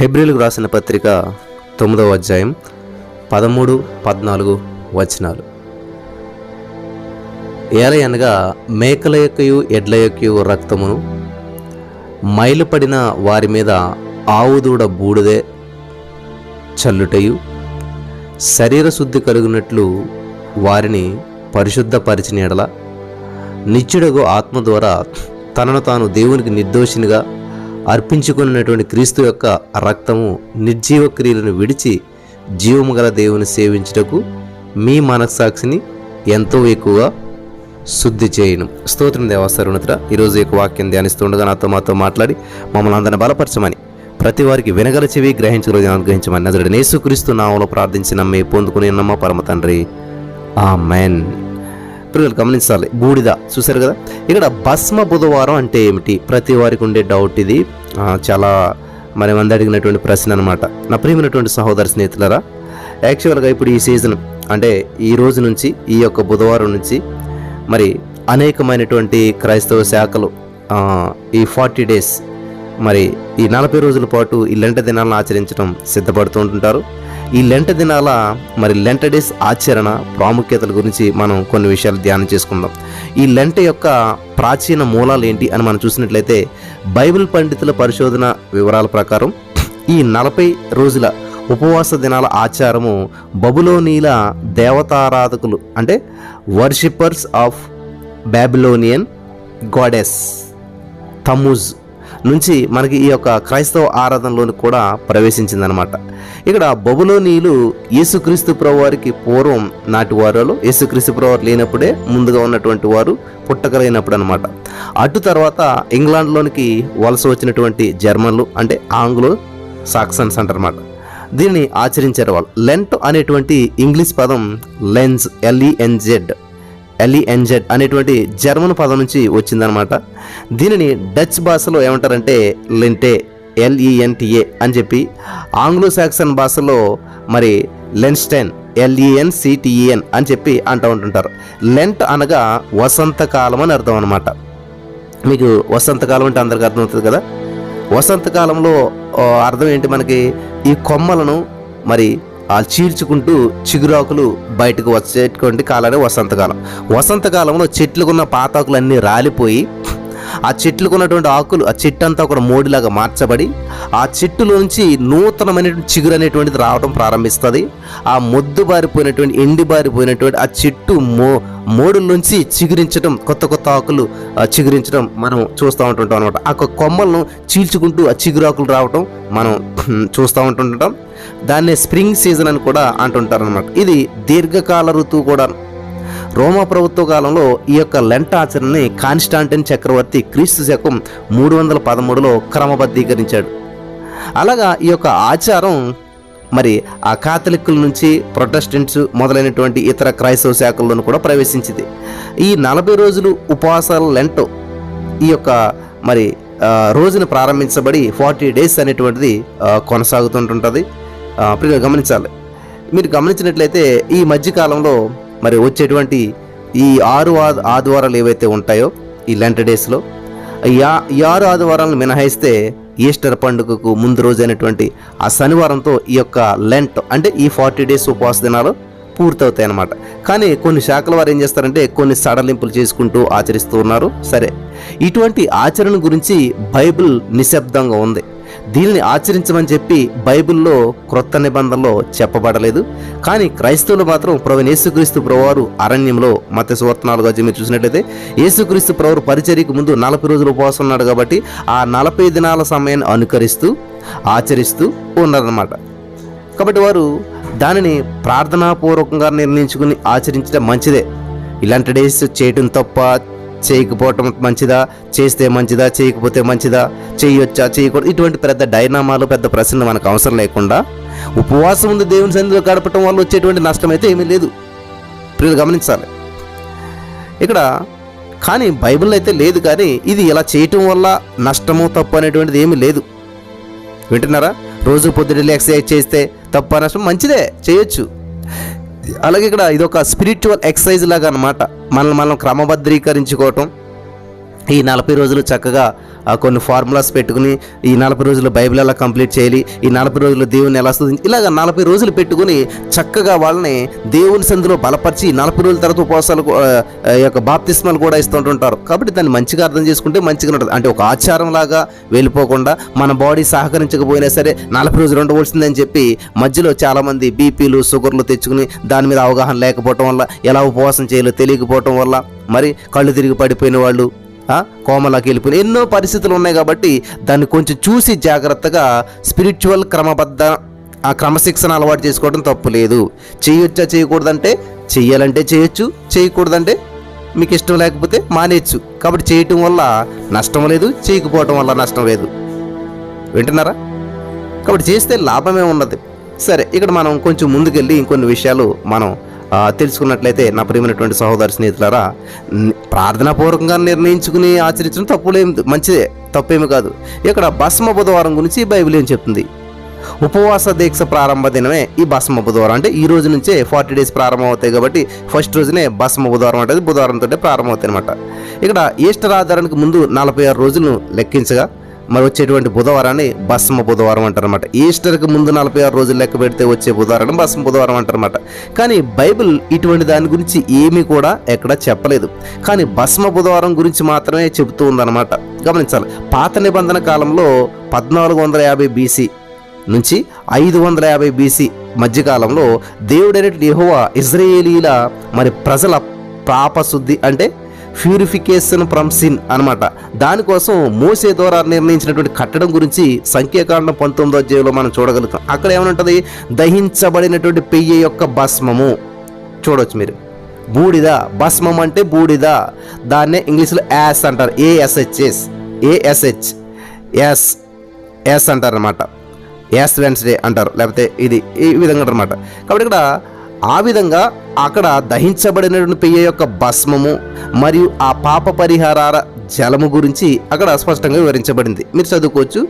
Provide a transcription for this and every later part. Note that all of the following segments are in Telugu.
హెబ్రిల్కు రాసిన పత్రిక తొమ్మిదవ అధ్యాయం పదమూడు పద్నాలుగు వచనాలు. ఏలయనగా మేకల యొక్కయు ఎడ్ల యొక్కయు రక్తమును మైలుపడిన వారి మీద ఆవుదూడ బూడిదే చల్లుటయు శరీర శుద్ధి కలుగునట్లు వారిని పరిశుద్ధపరిచిన ఎడల నిత్యుడగు ఆత్మ ద్వారా తనను తాను దేవునికి నిర్దోషినిగా అర్పించుకున్నటువంటి క్రీస్తు యొక్క రక్తము నిర్జీవ క్రియలను విడిచి జీవము గల దేవుని సేవించుటకు మీ మనస్సాక్షిని ఎంతో ఎక్కువగా శుద్ధి చేయను. స్తోత్రం దేవస్థరుణిత్ర ఈరోజు యొక్క వాక్యం ధ్యానిస్తుండగా నాతో మాతో మాట్లాడి మమ్మల్ని అందరిని బలపరచమని ప్రతి వారికి వినగల చెవి గ్రహించగల అనుగ్రహించమని నదుడు నేసుక్రీస్తు నామలో ప్రార్థించి నమ్మే పొందుకుని నమ్మ పరమ తండ్రి? ఆ మెన్ పిల్లలు గమనించాలి. బూడిద. చూశారు కదా? ఇక్కడ భస్మ బుధవారం అంటే ఏమిటి? ప్రతి వారికి ఉండే డౌట్ ఇది. చాలా మరి మంది అడిగినటువంటి ప్రశ్న అనమాట నా ప్రియమైనటువంటి సహోదర స్నేహితులరా యాక్చువల్గా ఇప్పుడు ఈ సీజన్ అంటే ఈ రోజు నుంచి ఈ యొక్క బుధవారం నుంచి మరి అనేకమైనటువంటి క్రైస్తవ శాఖలు ఈ ఫార్టీ డేస్ మరి ఈ నలభై రోజుల పాటు ఈ లెంట దినాలను ఆచరించడం సిద్ధపడుతూ ఉంటుంటారు. ఈ లెంట దినాల మరి లెంట డేస్ ఆచరణ ప్రాముఖ్యతల గురించి మనం కొన్ని విషయాలు ధ్యానం చేసుకుందాం. ఈ లెంట యొక్క ప్రాచీన మూలాలు ఏంటి అని మనం చూసినట్లయితే బైబిల్ పండితుల పరిశోధన వివరాల ప్రకారం ఈ నలభై రోజుల ఉపవాస దినాల ఆచారము బబులోనీల దేవతారాధకులు అంటే worshippers of Babylonian goddess Tammuz నుంచి మనకి ఈ యొక్క క్రైస్తవ ఆరాధనలోని కూడా ప్రవేశించిందనమాట ఇక్కడ బబులోనీయులు యేసుక్రీస్తు ప్రభు వారికి పూర్వం నాటి వారిలో యేసుక్రీస్తు ప్రభువారు లేనప్పుడే ముందుగా ఉన్నటువంటి వారు పుట్టకలైనప్పుడు అనమాట అటు తర్వాత ఇంగ్లాండ్లోనికి వలస వచ్చినటువంటి జర్మన్లు అంటే ఆంగ్లో సాక్సన్స్ అంటారన్నమాట. దీన్ని ఆచరించారు వాళ్ళు. లెంట్ అనేటువంటి ఇంగ్లీష్ పదం లెన్స్ ఎల్ఈఎన్జెడ్ ఎల్ఈఎన్జెడ్ అనేటువంటి జర్మన్ పదం నుంచి వచ్చిందనమాట దీనిని డచ్ భాషలో ఏమంటారంటే లెంటే ఎల్ఈఎన్టీఏ అని చెప్పి ఆంగ్లో సాక్సన్ భాషలో మరి లెన్స్టైన్ ఎల్ఈఎన్సిటిఈఎన్ అని చెప్పి అంటూ ఉంటుంటారు. లెంట్ అనగా వసంతకాలం అని అర్థం అనమాట మీకు వసంతకాలం అంటే అందరికి అర్థమవుతుంది కదా? వసంతకాలంలో అర్థం ఏంటి మనకి? ఈ కొమ్మలను మరి చీల్చుకుంటూ చిగురాకులు బయటకు వచ్చేటువంటి కాలమే వసంతకాలం. వసంతకాలంలో చెట్లుకున్న పాతాకులు అన్నీ రాలిపోయి ఆ చెట్లకు ఉన్నటువంటి ఆకులు ఆ చెట్టు అంతా ఒక మోడిలాగా మార్చబడి ఆ చెట్టులోంచి నూతనమైనటువంటి చిగురు అనేటువంటిది రావడం ప్రారంభిస్తుంది. ఆ మొద్దు బారిపోయినటువంటి ఎండి బారిపోయినటువంటి ఆ చెట్టు మో మోడుల నుంచి చిగురించడం కొత్త కొత్త ఆకులు చిగురించడం మనం చూస్తూ ఉంటుంటాం అనమాట ఆ కొమ్మలను చీల్చుకుంటూ ఆ చిగురాకులు రావడం మనం చూస్తూ ఉంటుంటాం. దాన్నే స్ప్రింగ్ సీజన్ అని కూడా అంటుంటారు అనమాట ఇది దీర్ఘకాల ఋతువు కూడా రోమా ప్రభుత్వ కాలంలో ఈ యొక్క లెంట ఆచరణని కాన్స్టాంటిన్ చక్రవర్తి క్రీస్తు శకం మూడు వందల పదమూడులో క్రమబద్ధీకరించాడు. అలాగా ఈ యొక్క ఆచారం మరి ఆ కాథలిక్కుల నుంచి ప్రొటెస్టెంట్స్ మొదలైనటువంటి ఇతర క్రైస్తవ శాఖల్లోనూ కూడా ప్రవేశించింది. ఈ నలభై రోజులు ఉపవాసాల లెంటో ఈ యొక్క మరి రోజున ప్రారంభించబడి ఫార్టీ డేస్ అనేటువంటిది కొనసాగుతుంటుంటుంది. గమనించాలి. మీరు గమనించినట్లయితే ఈ మధ్యకాలంలో మరి వచ్చేటువంటి ఈ ఆరు ఆదివారాలు ఏవైతే ఉంటాయో ఈ లెంట డేస్లో ఈ ఆ- ఈ ఆరు ఆదివారాలను మినహాయిస్తే ఈస్టర్ పండుగకు ముందు రోజు అయినటువంటి ఆ శనివారంతో ఈ యొక్క లెంట్ అంటే ఈ ఫార్టీ డేస్ ఉపవాస దినాలు పూర్తవుతాయి అన్నమాట కానీ కొన్ని శాఖల వారు ఏం చేస్తారంటే కొన్ని సడలింపులు చేసుకుంటూ ఆచరిస్తూ ఉన్నారు. సరే ఇటువంటి ఆచరణ గురించి బైబిల్ నిశ్శబ్దంగా ఉంది. దీనిని ఆచరించమని చెప్పి బైబిల్లో క్రొత్త నిబంధనలో చెప్పబడలేదు. కానీ క్రైస్తవులు మాత్రం ప్రభు యేసుక్రీస్తు ప్రభువారు అరణ్యంలో మత సువార్త నాలుగు మీరు చూసినట్లయితే యేసుక్రీస్తు ప్రభు పరిచర్యకు ముందు నలభై రోజులు ఉపవాసం ఉన్నాడు కాబట్టి ఆ నలభై దినాల సమయాన్ని అనుకరిస్తూ ఆచరిస్తూ ఉన్నారన్నమాట. కాబట్టి వారు దానిని ప్రార్థనాపూర్వకంగా నిర్ణయించుకుని ఆచరించడం మంచిదే. ఇలాంటి డేస్ చేయటం తప్ప చేయకపోవటం మంచిదా? చేస్తే మంచిదా? చేయకపోతే మంచిదా? చేయొచ్చా? చేయకూడదు? ఇటువంటి పెద్ద డైనామాలు పెద్ద ప్రశ్నలు మనకు అవసరం లేకుండా ఉపవాసం ఉంది దేవుని సన్నిధిలో గడపటం వల్ల వచ్చేటువంటి నష్టం అయితే ఏమీ లేదు. ప్రియులు గమనించాలి. ఇక్కడ కానీ బైబిల్ అయితే లేదు కానీ ఇది ఇలా చేయటం వల్ల నష్టము తప్పు అనేటువంటిది ఏమీ లేదు. వింటున్నారా? రోజు పొద్దున్న ఎక్సర్సైజ్ చేస్తే తప్ప నష్టం మంచిదే చేయొచ్చు. అలాగే ఇక్కడ ఇది ఒక స్పిరిచువల్ ఎక్సర్సైజ్ లాగా అనమాట మనల్ని మనం క్రమబద్ధీకరించుకోవటం ఈ నలభై రోజులు చక్కగా కొన్ని ఫార్ములాస్ పెట్టుకుని ఈ నలభై రోజులు బైబిల్ ఎలా కంప్లీట్ చేయాలి ఈ నలభై రోజులు దేవుని ఎలా స్థుతించి ఇలాగ నలభై రోజులు పెట్టుకుని చక్కగా వాళ్ళని దేవుని సంధిలో బలపరిచి నలభై రోజుల తర్వాత ఉపవాసాలు యొక్క బాప్తిస్మాలు కూడా ఇస్తుంటుంటారు. కాబట్టి దాన్ని మంచిగా అర్థం చేసుకుంటే మంచిగా ఉంటుంది. అంటే ఒక ఆచారం లాగా వెళ్ళిపోకుండా మన బాడీ సహకరించకపోయినా సరే నలభై రోజులు ఉండవలసిందని చెప్పి మధ్యలో చాలామంది బీపీలు షుగర్లు తెచ్చుకుని దాని మీద అవగాహన లేకపోవటం వల్ల ఎలా ఉపవాసం చేయాలో తెలియకపోవటం వల్ల మరి కళ్ళు తిరిగి పడిపోయిన వాళ్ళు కోమలోకి వెళ్ళిపోయిన ఎన్నో పరిస్థితులు ఉన్నాయి కాబట్టి దాన్ని కొంచెం చూసి జాగ్రత్తగా స్పిరిచువల్ క్రమబద్ధ ఆ క్రమశిక్షణ అలవాటు చేసుకోవడం తప్పు లేదు. చేయొచ్చా చేయకూడదంటే చేయాలంటే చేయొచ్చు చేయకూడదంటే మీకు ఇష్టం లేకపోతే మానేయచ్చు. కాబట్టి చేయటం వల్ల నష్టం లేదు చేయకపోవటం వల్ల నష్టం లేదు. వింటున్నారా? కాబట్టి చేస్తే లాభమే ఉన్నది. సరే ఇక్కడ మనం కొంచెం ముందుకెళ్ళి ఇంకొన్ని విషయాలు మనం తెలుసుకున్నట్లయితే నా ప్రియమైనటువంటి సహోదర స్నేహితులారా ప్రార్థనాపూర్వకంగా నిర్ణయించుకుని ఆచరించడం తప్పులేం మంచిదే తప్పేమి కాదు. ఇక్కడ భస్మ బుధవారం గురించి బైబిల్ ఏం చెప్తుంది? ఉపవాస దీక్ష ప్రారంభ దినమే ఈ భస్మ బుధవారం. అంటే ఈ రోజు నుంచే ఫార్టీ డేస్ ప్రారంభం అవుతాయి కాబట్టి ఫస్ట్ రోజునే భస్మ బుధవారం అంటే బుధవారంతో ప్రారంభం అవుతాయి అనమాట ఇక్కడ ఈస్టర్ ఆధారానికి ముందు నలభై ఆరు రోజులను లెక్కించగా మరి వచ్చేటువంటి బుధవారాన్ని భస్మ బుధవారం అంటారనమాట ఈస్టర్కి ముందు నలభై ఆరు రోజులు లెక్క పెడితే వచ్చే బుధవారం భస్మ బుధవారం అంటారనమాట కానీ బైబిల్ ఇటువంటి దాని గురించి ఏమీ కూడా ఎక్కడ చెప్పలేదు. కానీ భస్మ బుధవారం గురించి మాత్రమే చెబుతూ ఉందన్నమాట. గమనించాలి. పాత నిబంధన కాలంలో పద్నాలుగు వందల యాభై బీసీ నుంచి ఐదు వందల యాభై బీసీ మధ్యకాలంలో దేవుడైనటువంటి యహోవా ఇజ్రాయేలీల మరి ప్రజల పాపశుద్ధి అంటే ప్యూరిఫికేషన్ ఫ్రమ్ సిన్ అనమాట దానికోసం మోసే ద్వారా నిర్ణయించినటువంటి కట్టడం గురించి సంఖ్యాకాండం పంతొమ్మిదో అధ్యాయంలో మనం చూడగలుగుతాం. అక్కడ ఏమనుంటుంది? దహించబడినటువంటి పెయ్య యొక్క భస్మము. చూడవచ్చు మీరు. బూడిద. భస్మం అంటే బూడిద. దాన్నే ఇంగ్లీష్లో యాస్ అంటారు. ఏఎస్హెచ్ఎస్ ఏఎస్హెచ్ ఎస్ ఎస్ అంటారు అనమాట ఎస్ వెన్స్డే అంటారు. లేకపోతే ఇది ఈ విధంగా అనమాట కాబట్టి ఇక్కడ ఆ విధంగా అక్కడ దహించబడినటువంటి పెయ్య యొక్క భస్మము మరియు ఆ పాప పరిహారాల జలము గురించి అక్కడ స్పష్టంగా వివరించబడింది. మీరు చదువుకోవచ్చు.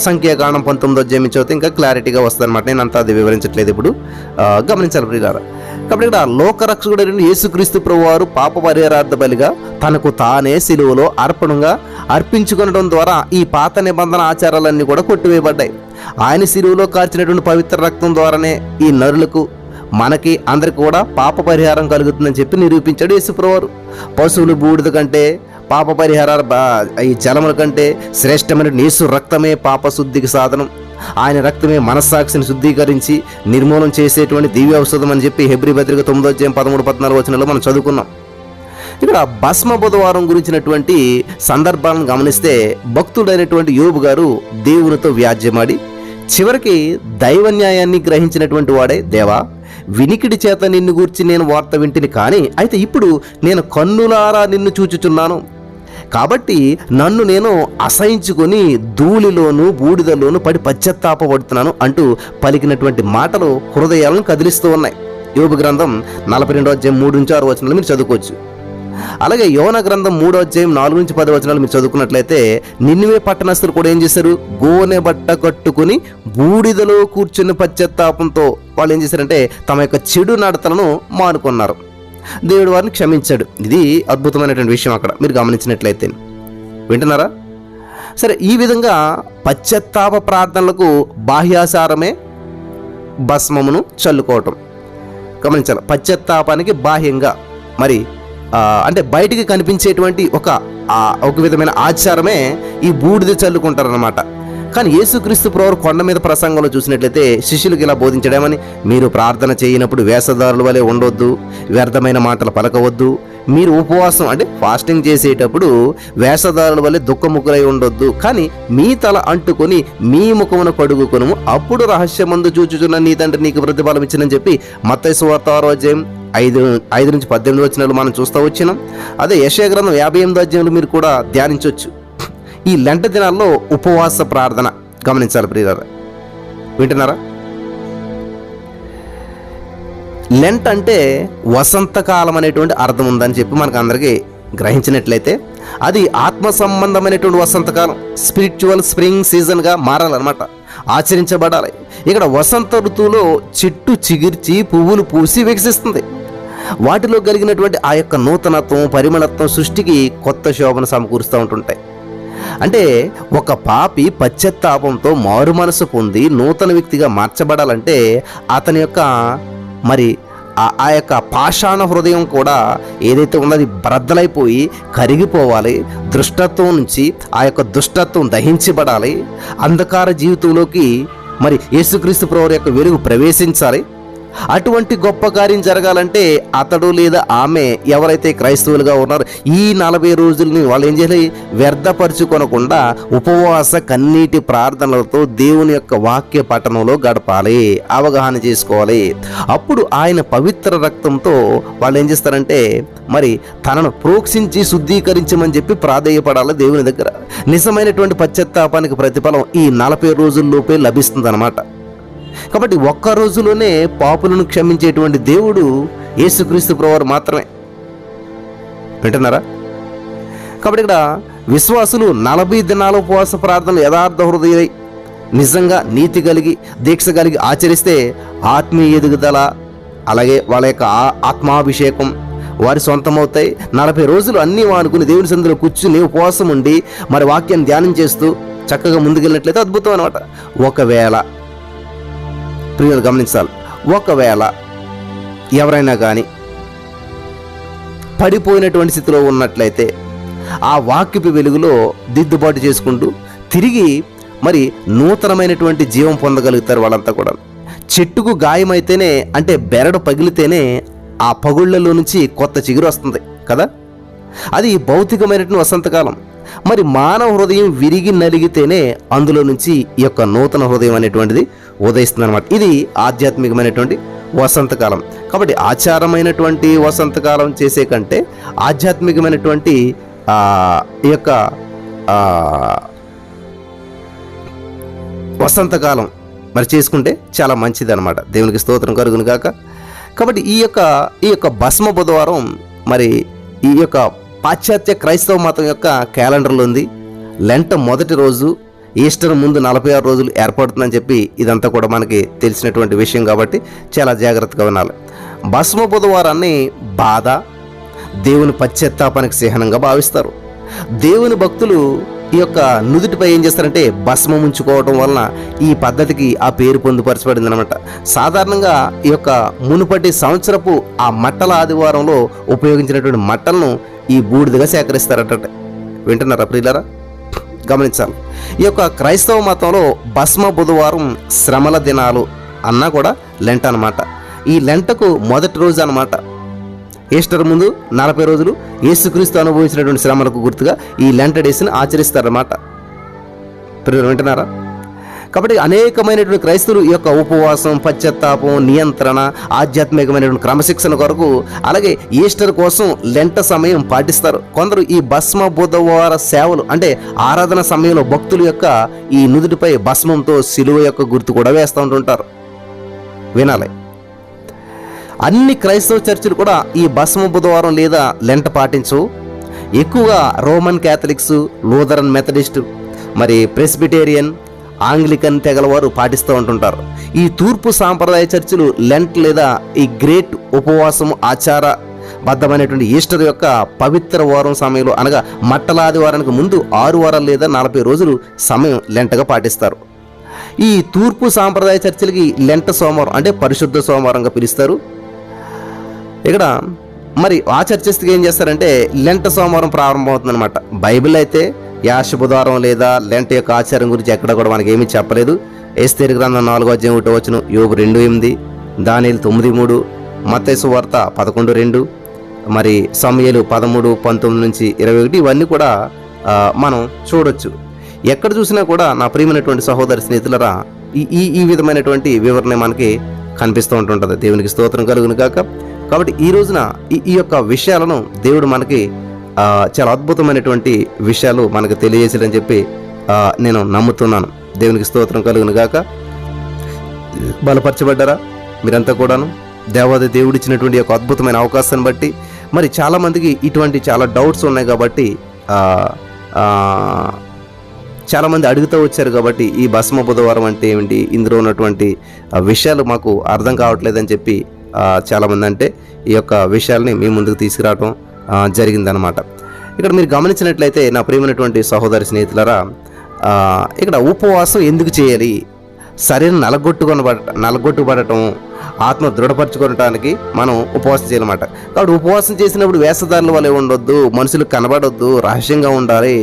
సంఖ్యాకాండం పంతొమ్మిదో అధ్యాయం చదివితే ఇంకా క్లారిటీగా వస్తుంది అనమాట నేను అంతా అది వివరించట్లేదు ఇప్పుడు. గమనించాలి ప్రియులారా. కాబట్టి ఇక్కడ లోకరక్షకుడైన యేసుక్రీస్తు ప్రభువారు పాప పరిహారార్థ బలిగా తనకు తానే సిలువలో అర్పణంగా అర్పించుకొనడం ద్వారా ఈ పాత నిబంధన ఆచారాలన్నీ కూడా కొట్టివేయబడ్డాయి. ఆయన సిలువలో కార్చినటువంటి పవిత్ర రక్తం ద్వారానే ఈ నరులకు మనకి అందరికి కూడా పాప పరిహారం కలుగుతుందని చెప్పి నిరూపించాడు యేసుప్రవారు పశువులు బూడిద కంటే పాప పరిహారాల బా- ఈ జలముల కంటే శ్రేష్టమైన యేసు రక్తమే పాప శుద్ధికి సాధనం. ఆయన రక్తమే మనస్సాక్షిని శుద్ధీకరించి నిర్మూలన చేసేటువంటి దివ్య ఔషధం అని చెప్పి హెబ్రి పత్రిక తొమ్మిదో అధ్యాయం పదమూడు పద్నాలుగు వచనంలో మనం చదువుకున్నాం. ఇక్కడ భస్మ బుధవారం గురించినటువంటి సందర్భాలను గమనిస్తే భక్తుడైనటువంటి యోబు గారు దేవునితో వ్యాజ్యమాడి చివరికి దైవ న్యాయాన్ని గ్రహించినటువంటి వాడే దేవా వినికిడి చేత నిన్ను గూర్చి నేను వార్త వింటిని కానీ అయితే ఇప్పుడు నేను కన్నులారా నిన్ను చూచుచున్నాను. కాబట్టి నన్ను నేను అసహించుకొని ధూళిలోను బూడిదలోను పడి పశ్చాత్తాపడుతున్నాను అంటూ పలికినటువంటి మాటలు హృదయాలను కదిలిస్తూ ఉన్నాయి. యోగ గ్రంథం నలభై రెండో అధ్యాయం మూడు నుంచి ఆరు వచనాలు మీరు చదువుకోవచ్చు. అలాగే యోన గ్రంథం మూడో అధ్యాయం నాలుగు నుంచి పది వచనాలు మీరు చదువుకున్నట్లయితే నిన్నువే పట్టణస్తులు కూడా ఏం చేశారు? గోనె బట్ట కట్టుకుని బూడిదలో కూర్చుని పశ్చాత్తాపంతో వాళ్ళు ఏం చేశారంటే తమ యొక్క చెడు నడతలను మానుకున్నారు. దేవుడు వారిని క్షమించాడు. ఇది అద్భుతమైనటువంటి విషయం అక్కడ. మీరు గమనించినట్లయితే. వింటున్నారా? సరే ఈ విధంగా పశ్చాత్తాప ప్రార్థనలకు బాహ్యాసారమే భస్మమును చల్లుకోవటం. గమనించాలి. పశ్చాత్తాపానికి బాహ్యంగా. మరి అంటే బయటికి కనిపించేటువంటి ఒక ఒక విధమైన ఆచారమే ఈ బూడిద చల్లుకుంటారనమాట కానీ యేసుక్రీస్తు ప్రవర్ కొండ మీద ప్రసంగంలో చూసినట్లయితే శిష్యులకు ఇలా బోధించడమని మీరు ప్రార్థన చేయనప్పుడు వేషధారుల వలె ఉండొద్దు వ్యర్థమైన మాటలు పలకవద్దు మీరు ఉపవాసం అంటే ఫాస్టింగ్ చేసేటప్పుడు వేషధారుల వలె దుఃఖముఖులై ఉండొద్దు కానీ మీ తల అంటుకొని మీ ముఖమున కడుగుకొను అప్పుడు రహస్యమందు చూచుచున్న నీ తండ్రి నీకు ప్రతిఫలం ఇచ్చినని చెప్పి మత్తయి సువార్త ఐదు ఐదు నుంచి పద్దెనిమిది వచ్చినట్లు మనం చూస్తూ వచ్చినాం. అదే యశయ గ్రంథం యాభై ఎనిమిది అధ్యాయంలో మీరు కూడా ధ్యానించవచ్చు ఈ లంట దినాల్లో ఉపవాస ప్రార్థన. గమనించాలి ప్రియులారా. వింటున్నారా? లెంట్ అంటే వసంతకాలం అనేటువంటి అర్థం ఉందని చెప్పి మనకు అందరికీ గ్రహించినట్లయితే అది ఆత్మ సంబంధమైనటువంటి వసంతకాలం. స్పిరిచువల్ స్ప్రింగ్ సీజన్గా మారాలన్నమాట. ఆచరించబడాలి. ఇక్కడ వసంత ఋతువులో చెట్టు చిగిర్చి పువ్వులు పూసి వికసిస్తుంది. వాటిలో కలిగినటువంటి ఆ యొక్క నూతనత్వం పరిమళత్వం సృష్టికి కొత్త శోభను సమకూరుస్తూ ఉంటుంటాయి. అంటే ఒక పాపి పశ్చాత్తాపంతో మారు మనసు పొంది నూతన వ్యక్తిగా మార్చబడాలంటే అతని యొక్క మరి ఆ- యొక్క పాషాణ హృదయం కూడా ఏదైతే ఉన్నది బ్రద్దలైపోయి కరిగిపోవాలి దృష్టత్వం నుంచి ఆ యొక్క దుష్టత్వం దహించబడాలి అంధకార జీవితంలోకి మరి యేసుక్రీస్తు ప్రభు యొక్క వెలుగు ప్రవేశించాలి. అటువంటి గొప్ప కార్యం జరగాలంటే అతడు లేదా ఆమె ఎవరైతే క్రైస్తవులుగా ఉన్నారో ఈ నలభై రోజుల్ని వాళ్ళు ఏం చేయాలి? వ్యర్థపరుచుకొనకుండా ఉపవాస కన్నీటి ప్రార్థనలతో దేవుని యొక్క వాక్య పఠనంలో గడపాలి అవగాహన చేసుకోవాలి. అప్పుడు ఆయన పవిత్ర రక్తంతో వాళ్ళు ఏం చేస్తారంటే మరి తనను ప్రోక్షించి శుద్ధీకరించమని చెప్పి ప్రాధేయపడాలి దేవుని దగ్గర. నిజమైనటువంటి పశ్చాత్తాపానికి ప్రతిఫలం ఈ నలభై రోజుల్లోపే లభిస్తుందన్నమాట. కాబట్టి ఒక్క రోజులోనే పాపులను క్షమించేటువంటి దేవుడు యేసుక్రీస్తు ప్రభువారు మాత్రమే. వింటున్నారా? కాబట్టి ఇక్కడ విశ్వాసులు నలభై దినాల ఉపవాస ప్రార్థనలు యథార్థ హృదయై నిజంగా నీతి కలిగి దీక్ష కలిగి ఆచరిస్తే ఆత్మీయ ఎదుగుదల అలాగే వాళ్ళ యొక్క ఆ- ఆత్మాభిషేకం వారి సొంతమవుతాయి. నలభై రోజులు అన్నీ వానుకుని దేవుని సందులో కూర్చుని ఉపవాసం ఉండి మరి వాక్యాన్ని ధ్యానం చేస్తూ చక్కగా ముందుకెళ్ళినట్లయితే అద్భుతం అనమాట ఒకవేళ ప్రియులు గమనించాలి. ఒకవేళ ఎవరైనా కానీ పడిపోయినటువంటి స్థితిలో ఉన్నట్లయితే ఆ వాక్యపు వెలుగులో దిద్దుబాటు చేసుకుంటూ తిరిగి మరి నూతనమైనటువంటి జీవం పొందగలుగుతారు వాళ్ళంతా కూడా. చెట్టుకు గాయమైతేనే అంటే బెరడు పగిలితేనే ఆ పగుళ్ళలో నుంచి కొత్త చిగురు వస్తుంది కదా? అది భౌతికమైనటువంటి వసంతకాలం. మరి మానవ హృదయం విరిగి నలిగితేనే అందులో నుంచి ఈ యొక్క నూతన హృదయం అనేటువంటిది ఉదయిస్తుంది అనమాట ఇది ఆధ్యాత్మికమైనటువంటి వసంతకాలం. కాబట్టి ఆచారమైనటువంటి వసంతకాలం చేసే కంటే ఆధ్యాత్మికమైనటువంటి ఈ యొక్క వసంతకాలం మరి చేసుకుంటే చాలా మంచిది అనమాట దేవునికి స్తోత్రం కలుగును కాక కాబట్టి ఈ యొక్క ఈ యొక్క భస్మ బుధవారం మరి ఈ యొక్క పాశ్చాత్య క్రైస్తవ మతం యొక్క క్యాలెండర్లో ఉంది. లెంట మొదటి రోజు ఈస్టర్ ముందు నలభై ఆరు రోజులు ఏర్పడుతుందని చెప్పి ఇదంతా కూడా మనకి తెలిసినటువంటి విషయం కాబట్టి చాలా జాగ్రత్తగా వినాలి భస్మ బుధవారాన్ని బాధ దేవుని పశ్చాత్తాపానికి చిహ్నంగా భావిస్తారు. దేవుని భక్తులు ఈ యొక్క నుదుటిపై ఏం చేస్తారంటే భస్మం ఉంచుకోవడం వలన ఈ పద్ధతికి ఆ పేరు పొందుపరచబడింది అనమాట సాధారణంగా ఈ యొక్క మునుపటి సంవత్సరపు ఆ మట్టల ఆదివారంలో ఉపయోగించినటువంటి మట్టలను ఈ బూడిదగా సేకరిస్తారట వింటున్నారా ప్రియులరా? గమనించాలి. ఈ యొక్క క్రైస్తవ మతంలో భస్మ బుధవారం శ్రమల దినాలు అన్నా కూడా లెంట అన్నమాట. ఈ లెంటకు మొదటి రోజు అన్నమాట. ఈస్టర్ ముందు నలభై రోజులు యేసుక్రీస్తు అనుభవించినటువంటి శ్రమలకు గుర్తుగా ఈ లెంట డేస్ని ఆచరిస్తారన్నమాట. ప్రియులు వింటున్నారా? కాబట్టి అనేకమైనటువంటి క్రైస్తవులు ఈ యొక్క ఉపవాసం పశ్చాత్తాపం నియంత్రణ ఆధ్యాత్మికమైనటువంటి క్రమశిక్షణ కొరకు అలాగే ఈస్టర్ కోసం లెంట సమయం పాటిస్తారు. కొందరు ఈ భస్మ బుధవార సేవలు అంటే ఆరాధన సమయంలో భక్తుల యొక్క ఈ నుదుటిపై భస్మంతో సిలువ యొక్క గుర్తు కూడా వేస్తూ ఉంటుంటారు. వినాలి. అన్ని క్రైస్తవ చర్చిలు కూడా ఈ భస్మ బుధవారం లేదా లెంట పాటించు. ఎక్కువగా రోమన్ క్యాథలిక్స్ లూథరన్ మెథడిస్ట్ మరి ప్రెస్బిటేరియన్ ఆంగ్లికన్ తెగల వారు పాటిస్తూ ఉంటుంటారు. ఈ తూర్పు సాంప్రదాయ చర్చిలు లెంట్ లేదా ఈ గ్రేట్ ఉపవాసం ఆచార బద్ధమైనటువంటి ఈస్టర్ యొక్క పవిత్ర వారం సమయంలో అనగా మట్టలాదివారానికి ముందు ఆరు వారాలు లేదా నలభై రోజులు సమయం లెంటగా పాటిస్తారు. ఈ తూర్పు సాంప్రదాయ చర్చిలకి లెంట సోమవారం అంటే పరిశుద్ధ సోమవారంగా పిలుస్తారు. ఇక్కడ మరి ఆ చర్చస్కి ఏం చేస్తారంటే లెంట సోమవారం ప్రారంభమవుతుందనమాట బైబిల్ అయితే యాష బుధవారం లేదా లెంట యొక్క ఆచారం గురించి ఎక్కడ కూడా మనకి ఏమీ చెప్పలేదు. ఏస్తేరి గ్రంథం నాలుగో అధ్యాయం ఒకటి వచ్చిన యోగు రెండు ఎనిమిది దానిలు తొమ్మిది మూడు మత్తేసు వార్త పదకొండు రెండు మరి సమయలు పదమూడు పంతొమ్మిది నుంచి ఇరవై ఒకటి ఇవన్నీ కూడా మనం చూడొచ్చు. ఎక్కడ చూసినా కూడా నా ప్రియమైనటువంటి సహోదరి స్నేహితులరా ఈ ఈ ఈ విధమైనటువంటి వివరణ మనకి కనిపిస్తూ ఉంటుంటుంది. దేవునికి స్తోత్రం కలుగును కాక కాబట్టి ఈ రోజున ఈ ఈ యొక్క విషయాలను దేవుడు మనకి చాలా అద్భుతమైనటువంటి విషయాలు మనకు తెలియజేసాడని చెప్పి నేను నమ్ముతున్నాను. దేవునికి స్తోత్రం కలుగును గాక. బలపరచబడ్డారా? మీరంతా కూడాను దేవాది దేవుడిచ్చినటువంటి యొక్క అద్భుతమైన అవకాశాన్ని బట్టి మరి చాలామందికి ఇటువంటి చాలా డౌట్స్ ఉన్నాయి కాబట్టి చాలామంది అడుగుతూ వచ్చారు కాబట్టి ఈ భస్మ బుధవారం అంటే ఏమిటి? ఇందులో ఉన్నటువంటి విషయాలు మాకు అర్థం కావట్లేదని చెప్పి చాలామంది అంటే ఈ యొక్క విషయాల్ని మీ ముందుకు తీసుకురావటం జరిగిందనమాట ఇక్కడ మీరు గమనించినట్లయితే నా ప్రియమైనటువంటి సహోదరి స్నేహితులరా ఇక్కడ ఉపవాసం ఎందుకు చేయాలి? శరీరం నలగొట్టుకొని నలగొట్టుబడటం ఆత్మ దృఢపరచుకోవడానికి మనం ఉపవాసం చేయాలన్నమాట. కాబట్టి ఉపవాసం చేసినప్పుడు వేషధారుల వలె ఉండొద్దు మనుషులు కనబడొద్దు రహస్యంగా ఉండాలి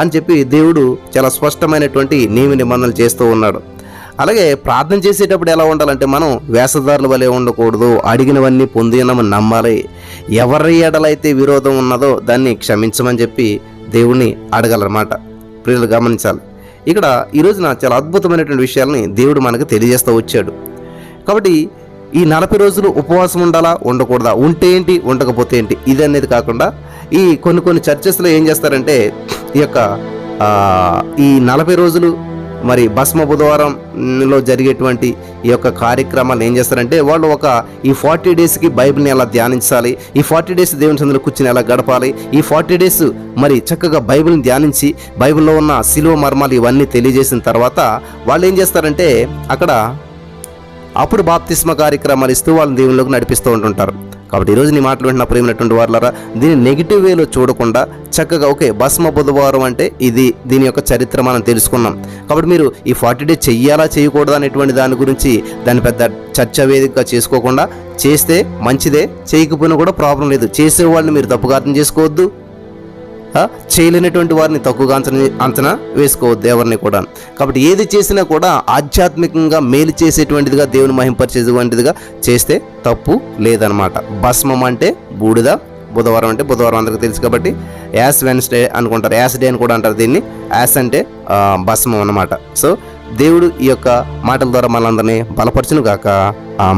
అని చెప్పి దేవుడు చాలా స్పష్టమైనటువంటి నియమ నిబంధనలు చేస్తూ ఉన్నాడు. అలాగే ప్రార్థన చేసేటప్పుడు ఎలా ఉండాలంటే మనం వేషధారుల వలె ఉండకూడదు అడిగినవన్నీ పొందినమని నమ్మాలి. ఎవరి ఎడలైతే విరోధం ఉన్నదో దాన్ని క్షమించమని చెప్పి దేవుణ్ణి అడగలన్నమాట. ప్రియులు గమనించాలి. ఇక్కడ ఈ రోజున చాలా అద్భుతమైనటువంటి విషయాల్ని దేవుడు మనకు తెలియజేస్తూ వచ్చాడు. కాబట్టి ఈ నలభై రోజులు ఉపవాసం ఉండాలా? ఉండకూడదా? ఉంటే ఏంటి? ఉండకపోతే ఏంటి? ఇది అనేది కాకుండా ఈ కొన్ని కొన్ని చర్చెస్లో ఏం చేస్తారంటే ఈ యొక్క ఈ నలభై రోజులు మరి భస్మ బుధవారంలో జరిగేటువంటి ఈ యొక్క కార్యక్రమాలు ఏం చేస్తారంటే వాళ్ళు ఒక ఈ ఫార్టీ డేస్కి బైబిల్ని ఎలా ధ్యానించాలి ఈ ఫార్టీ డేస్ దేవుని సందులో కూర్చుని ఎలా గడపాలి ఈ ఫార్టీ డేస్ మరి చక్కగా బైబిల్ని ధ్యానించి బైబిల్లో ఉన్న శిలువ మర్మాలు ఇవన్నీ తెలియజేసిన తర్వాత వాళ్ళు ఏం చేస్తారంటే అక్కడ అప్పుడు బాప్తిస్మ కార్యక్రమాలు ఇస్తూ వాళ్ళని దేవుళ్ళలోకి నడిపిస్తూ ఉంటుంటారు. కాబట్టి ఈరోజు నీ మాటలు వింటున్న ప్రేమైనటువంటి వాళ్ళరా దీన్ని నెగిటివ్ వేలో చూడకుండా చక్కగా ఓకే భస్మ బుధవారం అంటే ఇది దీని యొక్క చరిత్ర మనం తెలుసుకున్నాం. కాబట్టి మీరు ఈ ఫార్టీ డే చెయ్యాలా చేయకూడదు అనేటువంటి దాని గురించి దాన్ని పెద్ద చర్చ వేదికగా చేసుకోకుండా చేస్తే మంచిదే చేయకపోయినా కూడా ప్రాబ్లం లేదు. చేసే వాళ్ళని మీరు తప్పుగా అర్థం చేసుకోవద్దు. చేయలేనటువంటి వారిని తక్కువగా అంచనా అంచనా వేసుకోవద్దు ఎవరిని కూడా. కాబట్టి ఏది చేసినా కూడా ఆధ్యాత్మికంగా మేలు చేసేటువంటిదిగా దేవుని మహింపరిచేటువంటిదిగా చేస్తే తప్పు లేదనమాట. భస్మం అంటే బూడిద బుధవారం అంటే బుధవారం అందరికీ తెలుసు కాబట్టి యాస్ వెన్స్డే అనుకుంటారు. యాస్ డే అని కూడా అంటారు దీన్ని. యాస్ అంటే భస్మం అన్నమాట. సో దేవుడు ఈ యొక్క మాటల ద్వారా మనందరినీ బలపరచును గాక ఆ